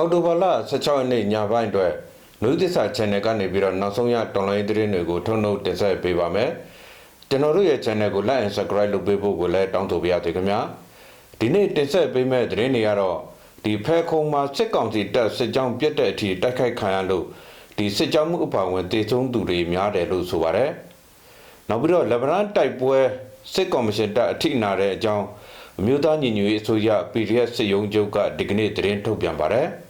အော်တိုဘာလ16ရက်နေ့ညပိုင်းအတွက်နယူးသစ္စာ channel ကနေပြီးတော့နောက်ဆုံးရတော်လိုင်းသတင်းတွေကိုထုတ်နှုတ်တင်ဆက်ပေးပါမယ်ကျွန်တော်တို့ရဲ့ channel ကို like and subscribe လုပ်ပေးဖို့ကိုလည်းတောင်းဆိုပါရစေခင်ဗျာဒီနေ့တင်ဆက်ပေးမယ့်သတင်းတွေကတော့ဒီဖဲခုံမှာစစ်ကောင်စီတပ်စစ်ကြောင်းပြတ်တဲ့အထိတိုက်ခိုက်ခံရလို့ဒီစစ်ကြောင်းမှုအပါအဝင်တေဆုံးသူတွေများတယ်လို့ဆိုပါတယ်နောက်ပြီးတော့လက်ဗရန်တိုက်ပွဲစစ်ကော်မရှင်တပ်အထိနာတဲ့အကြောင်းအမျိုးသားညီညွတ်ရေးအစိုးရ PDF စစ်ရုံးချုပ်ကဒီကနေ့သတင်းထုတ်ပြန်ပါတယ်။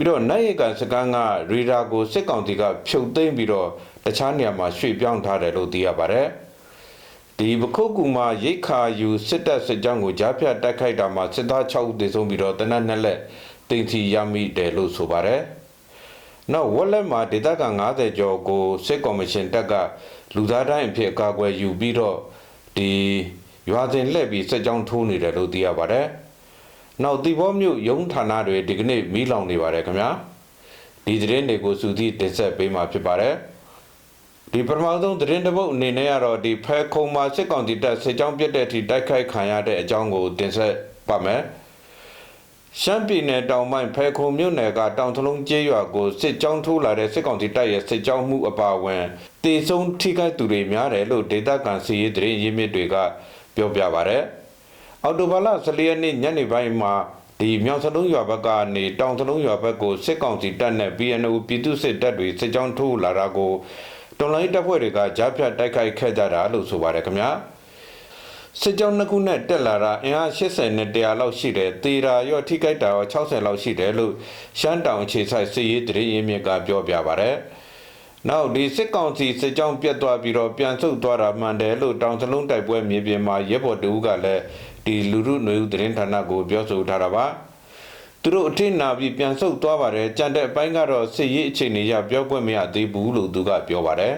ပြီးတော့နိုင်ရကန်စကန်ကရီဒါကိုစစ်ကောင်စီကဖြုတ်သိမ်းပြီးတော့တခြားနေရာမှာရွှေ့ပြောင်းထားတယ်လို့သိရပါတယ်။ဒီပခုတ်ကူမှာရိတ်ခါယူစစ်တပ်စစ်ကြောင်းကိုကြားဖြတ်တိုက်ခိုက်တာမှာစစ်သား6ဦးသေဆုံးပြီးတော့တနက်နှစ်လက်တင်စီရမိတယ်လို့ဆိုပါတယ်။နောက်ဝက်လက်မှာဒေသခံ90ကျော်ကိုစစ်ကော်မရှင်တပ်ကလူသားတိုင်းအဖြစ်အကာအကွယ်ယူပြီးတော့ဒီရွာစဉ်လှည့်ပြီးစက်ကြောင်းထိုးနေတယ်လို့သိရပါတယ်။ နောက်တီဘောမြို့ရုံးဌာနတွေဒီကနေ့မီးလောင်နေပါတယ်ခင်ဗျာ။ဒီသတင်းတွေကိုစူးစီးတင်ဆက်ပေးမှာဖြစ်ပါတယ်။ဒီပထမဆုံးသတင်းတစ်ပုဒ်အနေနဲ့ကတော့ဒီဖဲခုံမှာစစ်ကောင်စီတပ်စစ်ကြောင်းပြတ်တဲ့အထိတိုက်ခိုက်ခံရတဲ့အကြောင်းကိုတင်ဆက်ပါမယ်။ရှမ်းပြည်နယ်တောင်ပိုင်းဖဲခုံမြို့နယ်ကတောင်ထလုံးကျေးရွာကိုစစ်ကြောင်းထိုးလာတဲ့စစ်ကောင်စီတပ်ရဲ့စစ်ကြောင်းမှုအပါအဝင်တေဆုံးထိခိုက်သူတွေများတယ်လို့ဒေသခံစီရေးသတင်းရင်းမြစ်တွေကပြောပြပါရယ် အော်တိုဘာလ14ရက်နေ့ညနေပိုင်းမှာဒီမြောင်စလုံးရွာဘက်ကနေတောင်စလုံးရွာဘက်ကိုစစ်ကောင်စီတပ်နဲ့ BNO ပြည်သူစစ်တပ်တွေစစ်ကြောင်းထိုးလာတာကိုတော်လိုင်းတပ်ဖွဲ့တွေကကြားဖြတ်တိုက်ခိုက်ခဲ့ကြတာလို့ဆိုပါတယ်ခင်ဗျာစစ်ကြောင်းနှစ်ခုနဲ့တက်လာတာအင်အား80နဲ့100လောက်ရှိတယ်တေရာရော့ထိခိုက်တာရော60လောက်ရှိတယ်လို့ရှမ်းတောင်ခြေဆိုင်စစ်ရေးတရေရင်းမြစ်ကပြောပြပါရယ်နောက်ဒီစစ်ကောင်စီစစ်ကြောင်းပြတ်သွားပြီးတော့ပြန်ဆုတ်သွားတာမှန်တယ်လို့တောင်စလုံးတိုက်ပွဲမြေပြင်မှာရဲဘော်တူကလည်း ဒီလူရုຫນွေဦးသတင်းဌာနကိုပြောဆိုထားတာပါသူတို့အထင်နာပြီးပြန်ဆုတ်သွားပါတယ်ကြံတဲ့အပိုင်းကတော့စစ်ရေးအခြေအနေရပြောခွင့်မရသေးဘူးလို့သူကပြောပါတယ်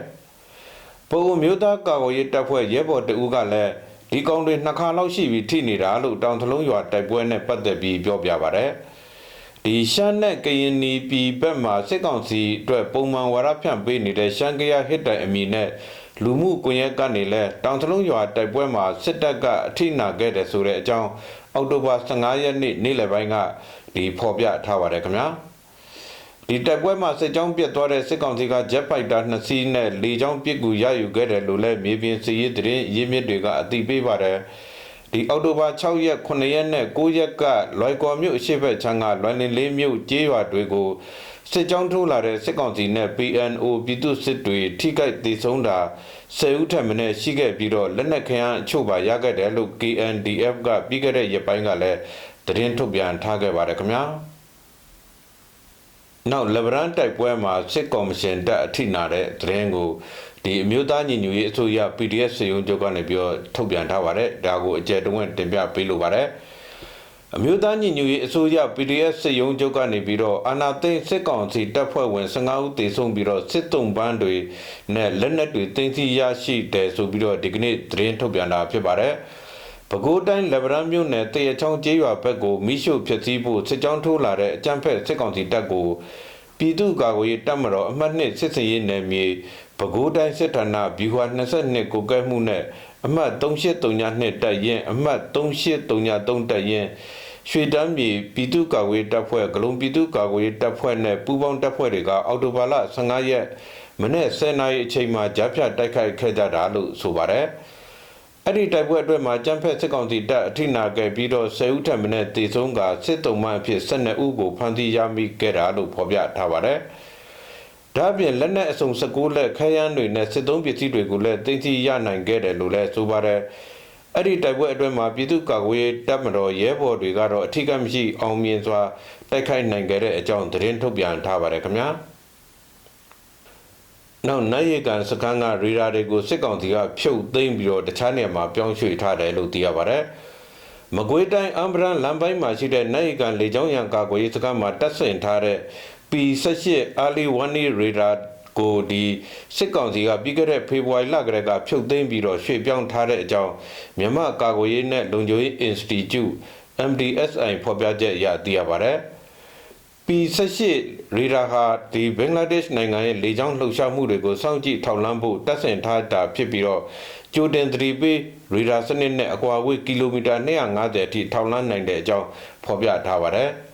ပုံမျိုးသားကာကွယ်ရေးတပ်ဖွဲ့ရဲဘော်တူကလည်းဒီကောင်တွေနှစ်ခါလောက်ရှိပြီးထိနေတာလို့တောင်ထလုံးရွာတိုက်ပွဲနဲ့ပတ်သက်ပြီးပြောပြပါတယ်ဒီရှမ်းနဲ့ကရင်နီပြည်ဘက်မှာစစ်ကောင်စီအတွက်ပုံမှန်ဝါရဖြန့်ပေးနေတဲ့ရှမ်းကရဟစ်တိုင်အမည်နဲ့ လူမှုကွန်ရက်ကနေလဲတောင်ထလုံးရွာတိုက်ပွဲမှာစစ်တပ်ကအထိနာခဲ့တယ်ဆိုတဲ့အကြောင်းအောက်တိုဘာ15ရက်နေ့နေ့လယ်ပိုင်းကဒီဖော်ပြထားပါတယ်ခင်ဗျာဒီတိုက်ပွဲမှာစစ်ကြောင်းပြတ်သွားတဲ့စစ်ကောင်စီကဂျက်ဖိုက်တာ2စီးနဲ့လေကြောင်းပစ်ကူရယူခဲ့တယ်လို့လည်းမြေပြင်စစ်ရေးသတင်းရင်းမြစ်တွေကအသိပေးပါတယ် ဒီအောက်တိုဘာ6ရက်9ရက်နဲ့9ရက်ကလွိုင်ကော်မြို့အရှိတ်ဘက်ချမ်းကလွိုင်လင်းလေးမြို့ကျေးရွာတွေကိုစစ်ကြောင်းထိုးလာတဲ့စစ်ကောင်စီနဲ့ PNO ပြည်သူစစ်တွေထိခိုက်ဒေဆုံးတာ10ဦးထက်မနည်းရှိခဲ့ပြီးတော့လက်နက်ခဲယမ်းအချို့ပါရခဲ့တယ်လို့ KNDF ကပြီးခဲ့တဲ့ရက်ပိုင်းကလည်းသတင်းထုတ်ပြန်ထားခဲ့ပါတယ်ခင်ဗျာ နောက်လဗရန်တိုက်ပွဲမှာစစ်ကော်မရှင်တပ်အထိနာတဲ့သတင်းကိုဒီအမျိုးသားညီညွတ်ရေးအစိုးရ PDF စေယုံချုပ်ကနေပြောထုတ်ပြန်ထားပါတယ်ဒါကိုအကြံတုံးဝင်တင်ပြပေးလိုပါတယ်အမျိုးသားညီညွတ်ရေးအစိုးရ PDF စစ်ရုံးချုပ်ကနေပြီးတော့အာဏာသိမ်းစစ်ကောင်စီတပ်ဖွဲ့ဝင်15ဦးတေဆုံးပြီးတော့စစ်တုံးပန်းတွေနဲ့လက်နက်တွေတင်စီရရှိတယ်ဆိုပြီးတော့ဒီကနေ့သတင်းထုတ်ပြန်တာဖြစ်ပါတယ်။ ပဲခူးတိုင်းလက်ဗရန်မြို့နယ်တရချောင်းကျေးရွာဘက်ကိုမိရှုဖျက်ဆီးဖို့စစ်ကြောင်းထိုးလာတဲ့အကြမ်းဖက်စစ်ကောင်စီတပ်ကိုပြည်သူ့ကာကွယ်ရေးတပ်မတော်အမှတ်2စစ်စင်ရေးနယ်မြေပဲခူးတိုင်းစစ်ဌာနဘီဟွာ22ကိုကဲမှုနဲ့အမှတ်3832တပ်ရင်အမှတ်3833တပ်ရင်ရွှေတန်းမြေပြည်သူ့ကာကွယ်တပ်ဖွဲ့ဂလုံးပြည်သူ့ကာကွယ်တပ်ဖွဲ့နဲ့ပူးပေါင်းတပ်ဖွဲ့တွေကအော်တိုဘာလ15ရက်မနေ့10နာရီအချိန်မှာကြားဖြတ်တိုက်ခိုက်ခဲ့ကြတာလို့ဆိုပါတယ်။ အဲ့ဒီတိုက်ပွဲအတွက်မှာကျန်းဖက်စစ်ကောင်စီတပ်အထိနာခဲ့ပြီးတော့10ဦးထပ်မံတေဆုံးကစစ်တုံးမှအဖြစ်12ဦးကိုဖမ်းဆီးရမိခဲ့တာလို့ဖော်ပြထားပါတယ်။ဒါ့အပြင်လက်နက်အစုံ16လက်ခဲယမ်းတွေနဲ့စစ်သုံးပစ္စည်းတွေကိုလည်းတင်စီရနိုင်ခဲ့တယ်လို့လည်းဆိုပါတယ်။အဲ့ဒီတိုက်ပွဲအတွင်းမှာပြည်သူ့ကာကွယ်ရေးတပ်မတော်ရဲဘော်တွေကတော့အထူးကမရှိအောင်မြင်စွာတိုက်ခိုက်နိုင်ခဲ့တဲ့အကြောင်းသတင်းထုတ်ပြန်ထားပါတယ်ခင်ဗျာ နောက်နိုင်ရကန်စကန်ကရီရာတွေကိုစစ်ကောင်စီကဖြုတ်သိမ်းပြီးတော့တခြားနေရာမှာပြောင်းရွှေ့ထားတယ်လို့သိရပါတယ်မကွေးတိုင်းအမ်ဘရန်လမ်းပိုင်းမှာရှိတဲ့နိုင်ရကန်လေကြောင်းရန်ကာကွယ်ရေးစကန်မှာတပ်ဆင်ထားတဲ့ P18 Ali Wani Radar ကိုဒီစစ်ကောင်စီကပြီးခဲ့တဲ့ဖေဖော်ဝါရီလကတည်းကဖြုတ်သိမ်းပြီးတော့ရွှေ့ပြောင်းထားတဲ့အကြောင်းမြန်မာကာကွယ်ရေးနဲ့လုံခြုံရေး Institute MDSI ဖော်ပြချက်အရသိရပါတယ်။ P18 ရေဒါဟာဒီဘင်္ဂလားဒေ့ရှ်နိုင်ငံရဲ့လေကြောင်းလှုပ်ရှားမှုတွေကိုစောင့်ကြည့်ထောက်လှမ်းဖို့တပ်ဆင်ထားတာဖြစ်ပြီးတော့ကျိုတင်သတိပေးရေဒါစနစ်နဲ့အကွာအဝေးကီလိုမီတာ250အထိထောက်လှမ်းနိုင်တဲ့အကြောင်းဖော်ပြထားပါတယ်။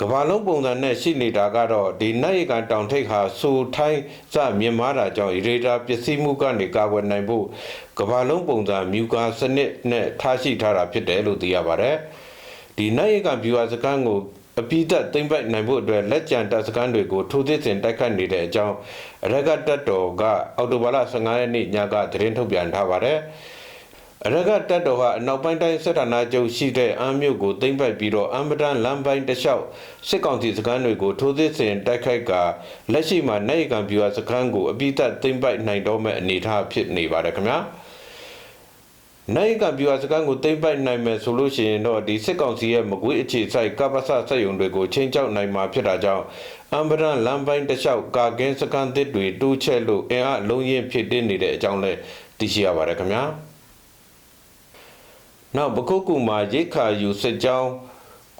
ကဘာလုံးပုံစံနဲ့ရှိနေတာကတော့ဒီနိုင်ကန်တောင်ထိပ်ဟာစူထိုင်းစမြင်မာတာကြောင့်ရေဒါပစ္စည်းမှုကနေကာကွယ်နိုင်ဖို့ကဘာလုံးပုံစံမြူကာစနစ်နဲ့ထားရှိထားတာဖြစ်တယ်လို့သိရပါတယ်ဒီနိုင်ကန်ဗျူဟာစကန်ကို အပိသက်သိမ့်ပိုက်နိုင်ဖို့အတွက်လက်ကျန်တပ်စကန်တွေကိုထိုးသစ်စဉ်တိုက်ခတ်နေတဲ့အကြောင်းအရကတပ်တော်ကအော်တိုဘာလ15ရက်နေ့ညကသတင်းထုတ်ပြန်ထားပါတယ်အရကတပ်တော်ဟာအနောက်ပိုင်းတိုင်းစစ်ဌာနချုပ်ရှိတဲ့အမ်းမြို့ကိုသိမ်းပိုက်ပြီးတော့အမ်ပဒန်လမ်းပိုင်းတစ်လျှောက်စစ်ကောင်စီစခန်းတွေကိုထိုးသစ်စဉ်တိုက်ခိုက်ကလက်ရှိမှာနိုင်ကံပြူဟာစခန်းကိုအပိသက်သိမ်းပိုက်နိုင်တော့မဲ့အနေအထားဖြစ်နေပါတယ်ခင်ဗျာ နိုင်ကံပြူဟာစခန်းကိုသိမ်းပိုက်နိုင်မယ်ဆိုလို့ရှိရင်တော့ဒီစစ်ကောင်စီရဲ့မကွေးအခြေစိုက်ကပ္ပစစက်ယုံတွေကိုချင်းချောက်နိုင်မှာဖြစ်တာကြောင့်အမ်ပဒန်လမ်းပိုင်းတစ်လျှောက်ကာကင်းစခန်းသစ်တွေတိုးချဲ့လို့အင်အားလုံးရင်ဖြစ်တင်နေတဲ့အကြောင်းလည်းသိရှိရပါတယ်ခင်ဗျာနောက်ပကုတ်ကူမှာရိတ်ခါယူစစ်ကြောင်း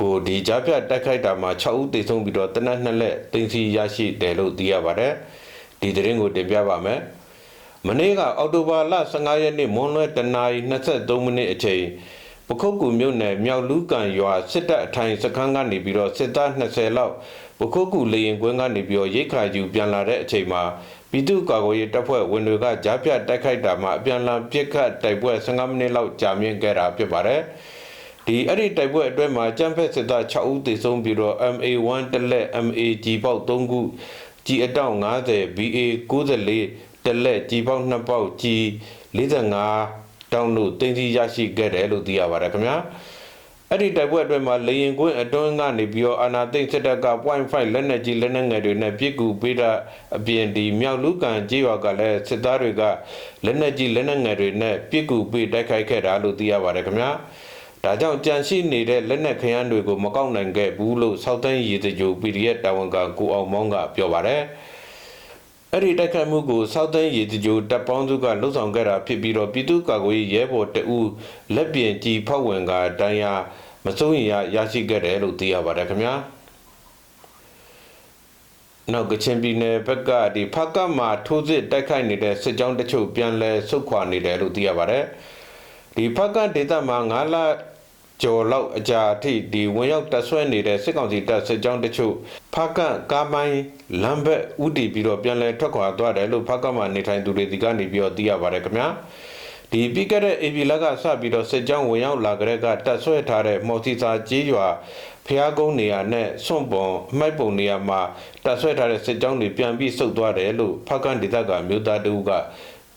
ကိုဒီကြားပြတိုက်ခိုက်တာမှာ6ဦးသေဆုံးပြီးတော့တနက်နှစ်လက်တင်စီရရှိတယ်လို့သိရပါတယ်ဒီသတင်းကိုတင်ပြပါမယ် မနေ့ကအောက်တိုဘာလ15ရက်နေ့မွန်းလွဲတနာရီ23မိနစ်အချိန်ပခုတ်ကူမြို့နယ်မြောက်လူကန်ရွာစစ်တပ်အထိုင်စခန်းကနေပြီးတော့စစ်သား20လောက်ပခုတ်ကူလေရင်ကွင်းကနေပြီးတော့ရိတ်ခါယူပြန်လာတဲ့အချိန်မှာပြည်သူ့ကာကွယ်ရေးတပ်ဖွဲ့ဝင်တွေကကြားပြတိုက်ခိုက်တာမှာအပြန်အလှန်ပစ်ခတ်တိုက်ပွဲ15မိနစ်လောက်ကြာမြင့်ခဲ့တာဖြစ်ပါတယ်။ဒီအဲ့ဒီတိုက်ပွဲအတွင်းမှာကျန်းဖက်စစ်သား6ဦးသေဆုံးပြီးတော့ MA1 တက်လက် MAG ပေါက်3ခု G အတောက်90 BA 94 တက်လက် G ပေါက်2ပေါက် G 45တောင်းတို့တင်စီရရှိခဲ့တယ်လို့သိရပါတယ်ခင်ဗျာ။အဲ့ဒီတိုက်ပွဲအတွင်းမှာလေရင်ကွင်းအတွင်းကနေပြီးတော့အာနာသိမ့်စစ်တပ်က .5 လက်နက်ကြီးလက်နက်ငယ်တွေနဲ့ပြစ်ကူပေးတာအပြင်ဒီမြောက်လူကန်ကြေးရွာကလည်းစစ်သားတွေကလက်နက်ကြီးလက်နက်ငယ်တွေနဲ့ပြစ်ကူပေးတိုက်ခိုက်ခဲ့တာလို့သိရပါတယ်ခင်ဗျာဒါကြောင့်ကြံရှိနေတဲ့လက်နက်ခရမ်းတွေကိုမကောက်နိုင်ခဲ့ဘူးလို့စောက်တန်းရည်စကြို PDF တာဝန်ကကိုအောင်မောင်းကပြောပါတယ် အဲ့ဒီတိုက်ခိုက်မှုကိုစောက်သိန်းရည်တကြိုတပ်ပေါင်းစုကလှုပ်ဆောင်ခဲ့တာဖြစ်ပြီးတော့ပြည်သူ့ကာကွယ်ရေးရဲဘော်တအူးလက်ပြင်ကြီးဖောက်ဝင်ကတန်းရမစိုးရင်ရရရှိခဲ့တယ်လို့သိရပါတယ်ခင်ဗျာနောက်ကချင်ပြည်နယ်ဘက်ကဒီဖကတ်မှာထိုးစစ်တိုက်ခိုက်နေတဲ့စစ်ကြောင်းတချို့ပြန်လဲဆုတ်ခွာနေတယ်လို့သိရပါတယ်ဒီဖကတ်ဒေသမှာ9လ ကျော်လောက်အကြာအထိဒီဝင်ရောက်တက်ဆွဲနေတဲ့စစ်ကောင်စီတပ်စစ်ကြောင်းတချို့ဖကတ်ကားမိုင်းလမ်းဘက်ဥတီပြီးတော့ပြန်လဲထွက်ခွာသွားတယ်လို့ဖကတ်မှာနေထိုင်သူတွေဒီကနေပြီးတော့သိရပါတယ်ခင်ဗျာဒီပြီးခဲ့တဲ့ AB လက်ကစပြီးတော့စစ်ကြောင်းဝင်ရောက်လာကြတဲ့ကတက်ဆွဲထားတဲ့မော်စီစာကြီးရွာဖျားကုန်းနေရာနဲ့စွန့်ပုံအမိုက်ပုံနေရာမှာတက်ဆွဲထားတဲ့စစ်ကြောင်းတွေပြန်ပြီးဆုတ်သွားတယ်လို့ဖကန်ဒေသကမြို့သားတူက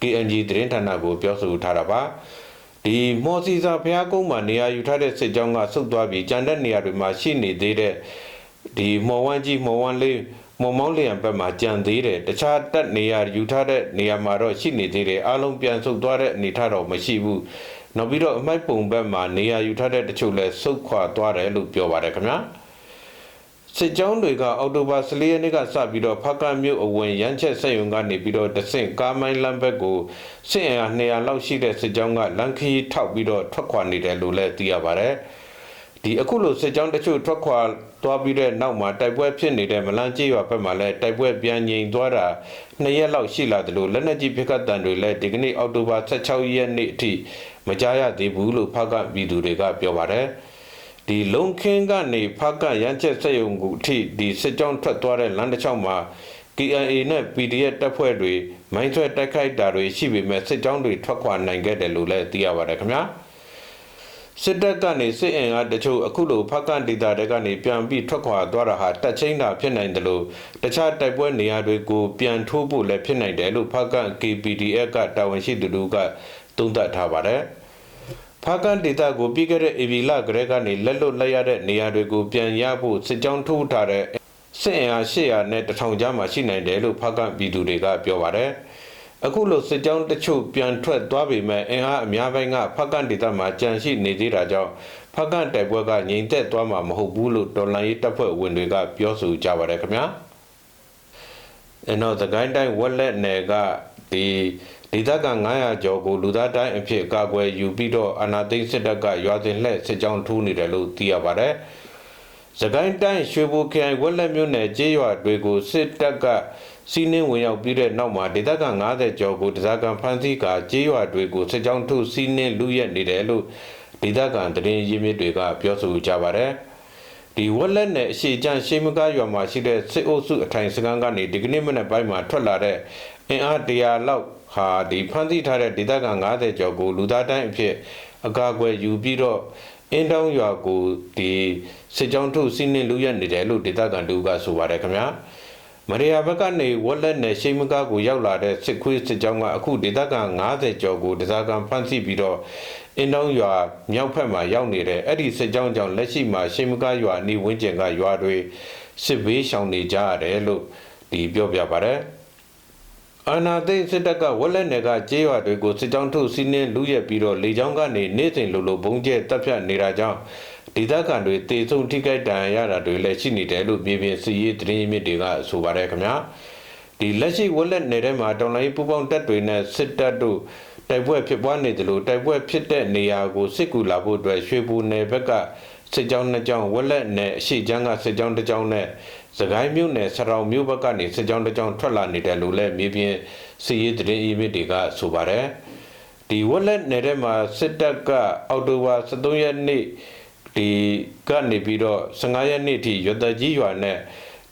KNG သတင်းဌာနကိုပြောဆိုထားတာပါ ဒီမော်စီစာဖျားကုန်းမှာနေရာယူထားတဲ့စစ်ကြောင်းကဆုတ်သွားပြီးကြံတဲ့နေရာတွေမှာရှိနေသေးတဲ့ဒီမော်ဝမ်းကြီးမော်ဝမ်းလေးမော်မောင်းလျံဘက်မှာကြံသေးတယ်တခြားတက်နေရာယူထားတဲ့နေရာမှာတော့ရှိနေသေးတယ်အားလုံးပြန်ဆုတ်သွားတဲ့အနေထားတော့မရှိဘူးနောက်ပြီးတော့အမိုက်ပုံဘက်မှာနေရာယူထားတဲ့တချို့လဲဆုတ်ခွာသွားတယ်လို့ပြောပါတယ်ခင်ဗျာ စစ်ကြောင်းတွေကအော်တိုဘာ14ရက်နေ့ကစပြီးတော့ဖကတ်မြို့အဝင်ရမ်းချက်ဆက်ယုံကနေပြီးတော့တဆင့်ကားမိုင်းလမ်းဘက်ကိုစစ်အင်အား200လောက်ရှိတဲ့စစ်ကြောင်းကလမ်းခီးထောက်ပြီးတော့ထွက်ခွာနေတယ်လို့လည်းသိရပါတယ်ဒီအခုလိုစစ်ကြောင်းတချို့ထွက်ခွာသွားပြီးတဲ့နောက်မှာတိုက်ပွဲဖြစ်နေတဲ့မလန်းကျေးရွာဘက်မှာလည်းတိုက်ပွဲပြန်ငြိမ်သွားတာနှစ်ရက်လောက်ရှိလာတယ်လို့လက်နက်ကြီးပစ်ခတ်တံတွေလည်းဒီကနေ့အောက်တိုဘာ16ရက်နေ့အထိမကြားရသေးဘူးလို့ဖကပြည်သူတွေကပြောပါတယ် ဒီလုံခင်းကနေဖကရမ်းချက်စက်ယုံကူအထိဒီစစ်ကြောင်းထွက်သွားတဲ့လမ်းတစ်ချောင်းမှာ KIA နဲ့ PDF တပ်ဖွဲ့တွေမိုင်းဆွဲတိုက်ခိုက်တာတွေရှိပေမဲ့စစ်ကြောင်းတွေထွက်ခွာနိုင်ခဲ့တယ်လို့လည်းသိရပါတယ်ခင်ဗျာ။စစ်တပ်ကနေစစ်အင်အားတချို့အခုလိုဖက်ကန်ဒေတာတွေကနေပြန်ပြီးထွက်ခွာသွားတာဟာတက်ချင်းတာဖြစ်နိုင်တယ်လို့တခြားတိုက်ပွဲနေရာတွေကိုပြန်ထိုးဖို့လည်းဖြစ်နိုင်တယ်လို့ဖက်ကန် KPDF ကတာဝန်ရှိသူတို့ကသုံးသပ်ထားပါတယ် ဖာကန်ဒေတာကိုပြီးခဲ့တဲ့ AB လကလေးကနေလက်လွတ်လိုက်ရတဲ့နေရာတွေကိုပြန်ရဖို့စစ်ကြောင်းထိုးထားတဲ့စစ်အင်အား800နဲ့1000ကြားမှာရှိနိုင်တယ်လို့ဖာကန်ပြည်သူတွေကပြောပါတယ်။အခုလိုစစ်ကြောင်းတချို့ပြန်ထွက်သွားပေမဲ့အင်အားအများပိုင်းကဖက်ကန်ဒေသမှာကြန့်ရှိနေသေးတာကြောင့်ဖက်ကန်တိုက်ပွဲကငြိမ်သက်သွားမှာမဟုတ်ဘူးလို့တော်လန်ရေးတပ်ဖွဲ့ဝင်တွေကပြောဆိုကြပါတယ်ခင်ဗျာအဲတော့သကိုင်းတိုင်းဝက်လက်နယ်ကဒီ ဒေသခံ900ကျော်ကိုလူသားတိုင်းအဖြစ်ကာကွယ်ယူပြီးတော့အာနာသိန်းစစ်တပ်ကရွာစဉ်လှည့်စစ်ကြောင်းထိုးနေတယ်လို့သိရပါတယ်။သကိုင်းတိုင်းရွှေဘိုခရိုင်ဝက်လက်မြို့နယ်ကျေးရွာတွေကိုစစ်တပ်ကစီးနှင်းဝင်ရောက်ပြီးတဲ့နောက်မှာဒေသခံ90ကျော်ကိုတရားခံဖမ်းဆီးကာကြေးရွာတွေကိုစစ်ကြောင်းထုတ်စီးနှင်းလူရက်နေတယ်လို့ဒေသခံတရင်ရင်းမြစ်တွေကပြောဆိုကြပါတယ်။ဒဒီဝက်လက်နဲ့အရှိချမ်းရှိမကားရွာမှာရှိတဲ့စစ်အုပ်စုအထိုင်စခန်းကနေဒီကနေ့မနေ့ပိုင်းမှာထွက်လာတဲ့အင်အား100လောက် ဟာဒီဖမ်းဆီးထားတဲ့ဒေသခံ90ကျော်ကိုလူသားတိုင်းအဖြစ်အကာအကွယ်ယူပြီးတော့အင်းတောင်းရွာကိုဒီစစ်ကြောင်းထုတ်စီးနှင်းလူရက်နေတယ်လို့ဒေသခံတို့ကဆိုပါတယ်ခင်ဗျာမရိယာဘက်ကနေဝက်လက်နဲ့ရှိမကားကိုရောက်လာတဲ့စစ်ခွေးစစ်ကြောင်းကအခုဒေသခံ90ကျော်ကိုဒေသခံဖမ်းဆီးပြီးတော့အင်းတောင်းရွာမြောက်ဖက်မှာရောက်နေတဲ့အဲ့ဒီစစ်ကြောင်းကြောင့်လက်ရှိမှာရှိမကားရွာအနီးဝန်းကျင်ကရွာတွေစစ်ဘေးရှောင်နေကြရတယ်လို့ဒီပြောပြပါတယ် အာနာသိန်းစစ်တပ်ကဝက်လက်နယ်ကကျေးရွာတွေကိုစစ်ကြောင်းထုတ်စီးနှင်းလူရက်ပြီးတော့လေကြောင်းကနေနေ့စဉ်လိုလိုဘုံကျဲတပ်ဖြတ်နေတာကြောင့်ဒေသခံတွေတေဆုံးထိခိုက်ဒဏ်ရာရတာတွေလည်းရှိနေတယ်လို့ပြည်ပြင်းစီရေးသတင်းရင်းမြစ်တွေကဆိုပါတယ်ခင်ဗျာဒီလက်ရှိဝက်လက်နယ်ထဲမှာတောင်လိုင်းပူပေါင်းတပ်တွေနဲ့စစ်တပ်တို့တိုက်ပွဲဖြစ်ပွားနေတယ်လို့တိုက်ပွဲဖြစ်တဲ့နေရာကိုစစ်ကူလာဖို့အတွက်ရွှေဘူနယ်ဘက်က စစ်ကြောင်းနှစ်ကြောင်းဝက်လက်နယ်အရှိချမ်းကစစ်ကြောင်းတစ်ကြောင်းနဲ့စကိုင်းမြို့နယ်ဆရောင်မြို့ဘက်ကနေစစ်ကြောင်းတစ်ကြောင်းထွက်လာနေတယ်လို့လည်းမြေပြင်စီရေးသတင်းရင်းမြစ်တွေကဆိုပါတယ်ဒီဝက်လက်နယ်ထဲမှာစစ်တပ်ကအောက်တိုဘာ23ရက်နေ့ဒီကနေပြီးတော့15ရက်နေ့ထိရွတ်တကြီးရွာနဲ့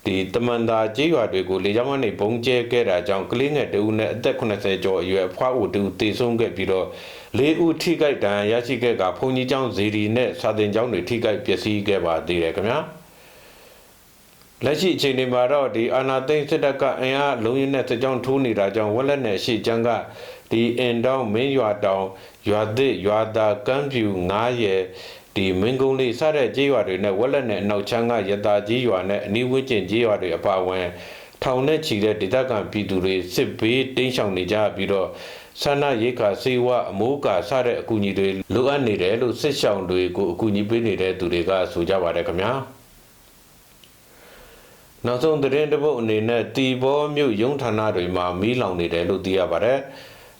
ဒီတမန်တာကြေးရွာတွေကိုလေကြောင်းကနေဘုံကျဲခဲ့တာကြောင့်ကလေးငယ်တဦးနဲ့အသက်80ကျော်အရွယ်အဖွားဦးတူတေဆုံးခဲ့ပြီးတော့ လေးဦးထိခိုက်ဒဏ်ရာရရှိခဲ့ကဘုံကြီးကျောင်းဇီရီနဲ့စာတင်ကျောင်းတွေထိခိုက်ပျက်စီးခဲ့ပါသေးတယ်ခင်ဗျာလက်ရှိအချိန်ဒီမှာတော့ဒီအာနာသိန်းစစ်တပ်ကအင်အားလုံးရင်းနဲ့စစ်ကြောင်းထိုးနေတာကြောင့်ဝက်လက်နယ်ရှိချမ်းကဒီအင်တောင်းမင်းရွာတောင်ရွာသစ်ရွာသာကမ်းပြူ9ရဲဒီမင်းကုန်းလေးစတဲ့ကြေးရွာတွေနဲ့ဝက်လက်နဲ့အနောက်ချမ်းကရတာကြီးရွာနဲ့အနီးဝန်းကျင်ကြေးရွာတွေအပါအဝင် ထောင်နဲ့ချီတဲ့ဒေသခံပြည်သူတွေစစ်ဘေးတိမ်းရှောင်နေကြပြီးတော့ဆန္ဒရိတ်ခါစေဝအမိုးကာစတဲ့အကူအညီတွေလိုအပ်နေတယ်လို့စစ်ရှောင်တွေကိုအကူအညီပေးနေတဲ့သူတွေကဆိုကြပါတယ်ခင်ဗျာနောက်ဆုံးသတင်းတစ်ပုဒ်အနေနဲ့တီဘောမြို့ရုံးဌာနတွေမှာမီးလောင်နေတယ်လို့သိရပါတယ်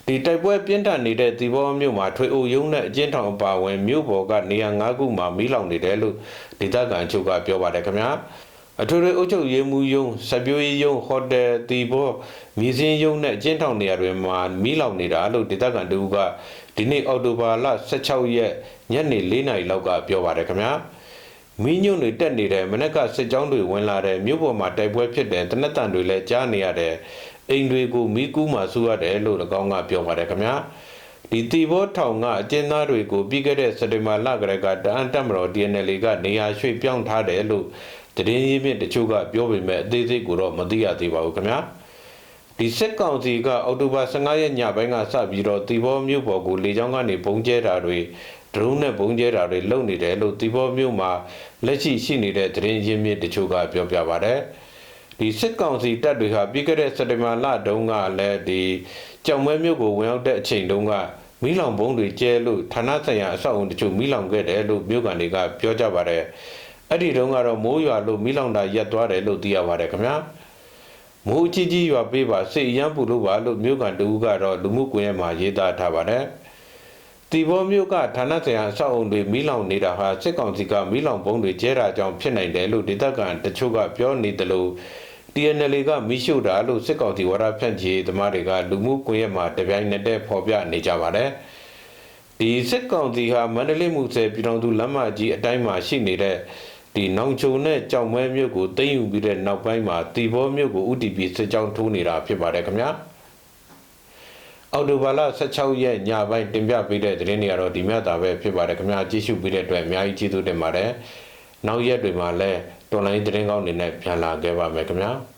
ဒီတိုက်ပွဲပြင်းထန်နေတဲ့တီဘောမြို့မှာထွေအုပ်ရုံးနဲ့အကျဉ်းထောင်အပါအဝင်မြို့ပေါ်ကနေရာ၅ခုမှာမီးလောင်နေတယ်လို့ဒေသခံအချို့ကပြောပါတယ်ခင်ဗျာ အထွေထွေအုပ်ချုပ်ရေးမှူးရုံးစက်ပြိုးရေးရုံးဟိုတယ်တီဘောမြစင်းရုံးနဲ့အကျဉ်းထောင်နေရာတွေမှာမီးလောင်နေတာလို့ဒေသခံတို့ကဒီနေ့အောက်တိုဘာလ16ရက်ညနေ4နာရီလောက်ကပြောပါတယ်ခင်ဗျာမင်းညွန့်တွေတက်နေတယ်မနေ့ကစစ်ကြောင်းတွေဝင်လာတယ်မြို့ပေါ်မှာတိုက်ပွဲဖြစ်တယ်တနက်တန်တွေလည်းကြားနေရတယ်အိမ်တွေကိုမိကူးမှဆူရတယ်လို့၎င်းကပြောပါတယ်ခင်ဗျာဒီတီဘောထောင်ကအကျဉ်းသားတွေကိုပြီးခဲ့တဲ့စက်တင်ဘာလကတည်းကတအန်တက်မတော် DNL ကနေရာရွှေ့ပြောင်းထားတယ်လို့ တည်င်းရင်းမြစ်တချို့ကပြောပေမဲ့အသေးစိတ်ကိုတော့မသိရသေးပါဘူးခင်ဗျာဒီစစ်ကောင်စီကအောက်တိုဘာ15ရက်ညပိုင်းကစပြီးတော့တီဘောမြို့ပေါ်ကိုလေကြောင်းကနေပုံကျဲတာတွေဒရုန်းနဲ့ပုံကျဲတာတွေလုပ်နေတယ်လို့တီဘောမြို့မှာလက်ရှိရှိနေတဲ့တည်င်းရင်းမြစ်တချို့ကပြောပြပါတယ်ဒီစစ်ကောင်စီတပ်တွေဟာပြီးခဲ့တဲ့စက်တင်ဘာလတုန်းကလည်းဒီကြောင်မဲမြို့ကိုဝင်ရောက်တဲ့အချိန်တုန်းကမီးလောင်ဘုံတွေကျဲလို့ဌာနဆိုင်ရာအဆောက်အုံတချို့မီးလောင်ခဲ့တယ်လို့မြို့ကန်တွေကပြောကြပါတယ် အဲ့ဒီတုန်းကတော့မိုးရွာလို့မီးလောင်တာရက်သွားတယ်လို့သိရပါတယ်ခင်ဗျာမိုးကြီးကြီးရွာပေးပါစိတ်ရမ်းပူလို့ပါလို့မြို့ကန်တူကတော့လူမှုကွန်ရက်မှာရေးသားထားပါတယ်တီဘောမြို့ကဌာနဆိုင်ရာအဆောက်အုံတွေမီးလောင်နေတာဟာစစ်ကောင်စီကမီးလောင်ဘုံတွေကျဲတာကြောင့်ဖြစ်နိုင်တယ်လို့ဒေသခံတချို့ကပြောနေတယ်လို့ TNL ကမိရှုတာလို့စစ်ကောင်စီဝါဒဖြန့်ချီသမားတွေကလူမှုကွန်ရက်မှာတပြိုင်နက်တည်းဖော်ပြနေကြပါတယ်။ဒီစစ်ကောင်စီဟာမန္တလေးမြို့ဆယ်ပြည်တော်သူလမ်းမကြီးအတိုင်းမှာရှိနေတဲ့ ဒီနောင်ချုံနဲ့ကြောင်မဲမြို့ကိုသိမ်းယူပြီးတဲ့နောက်ပိုင်းမှာတီဘောမြို့ကို UTP စစ်ကြောင်းထိုးနေတာဖြစ်ပါတယ်ခင်ဗျာ။အော်တိုဘာလ16ရက်ညပိုင်းတင်ပြပေးတဲ့သတင်းတွေကတော့ဒီမြတ်တာပဲဖြစ်ပါတယ်ခင်ဗျာကြည့်ရှုပေးတဲ့အတွက်အများကြီးကျေးဇူးတင်ပါတယ်။နောက်ရက်တွေမှာလည်းတော်လိုင်းသတင်းကောင်းတွေနဲ့ပြန်လာခဲ့ပါမယ်ခင်ဗျာ။